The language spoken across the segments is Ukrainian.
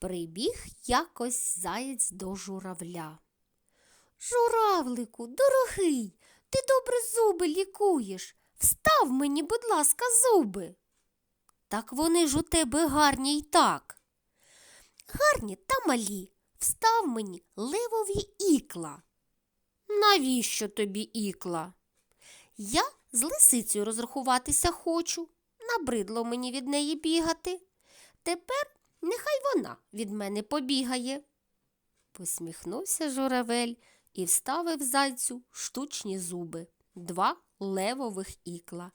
Прибіг якось заєць до журавля. Журавлику, дорогий, ти добре зуби лікуєш. Встав мені, будь ласка, зуби. Так вони ж у тебе гарні й так. Гарні та малі. Встав мені левові ікла. Навіщо тобі ікла? Я з лисицею розрахуватися хочу. Набридло мені від неї бігати. Тепер нехай вона від мене побігає. Посміхнувся журавель і вставив зайцю штучні зуби, два левових ікла.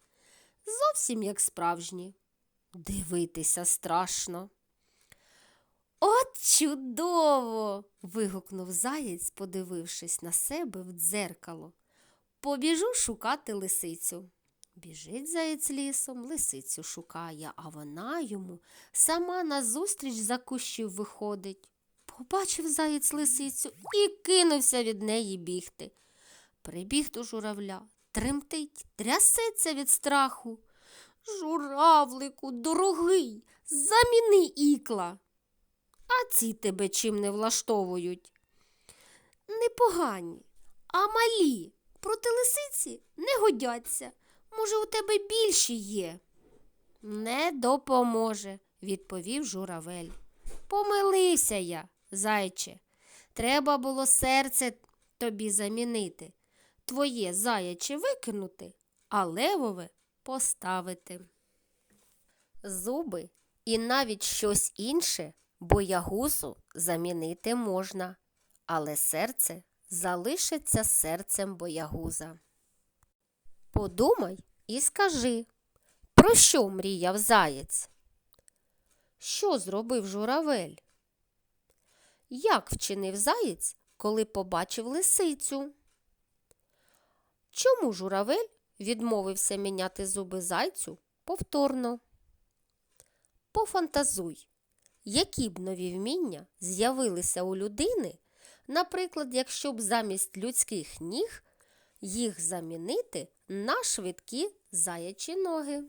Зовсім як справжні. Дивитися страшно. От чудово. вигукнув заєць, подивившись на себе в дзеркало. Побіжу шукати лисицю. Біжить заєць лісом, лисицю шукає, а вона йому сама назустріч за кущів виходить. Побачив заєць лисицю і кинувся від неї бігти. Прибіг до журавля, тремтить, трясеться від страху. Журавлику, дорогий, заміни ікла. А ці тебе чим не влаштовують? Непогані, а малі проти лисиці не годяться. Може, у тебе більші є? Не допоможе, відповів журавель. Помилився я, зайче. Треба було серце тобі замінити, твоє заяче викинути, а левове поставити. Зуби і навіть щось інше боягузу замінити можна, але серце залишиться серцем боягуза. Подумай і скажи, про що мріяв заєць? Що зробив журавель? Як вчинив заєць, коли побачив лисицю? Чому журавель відмовився міняти зуби зайцю повторно? Пофантазуй, які б нові вміння з'явилися у людини, наприклад, якщо б замість людських ніг їх замінити на швидкі заячі ноги.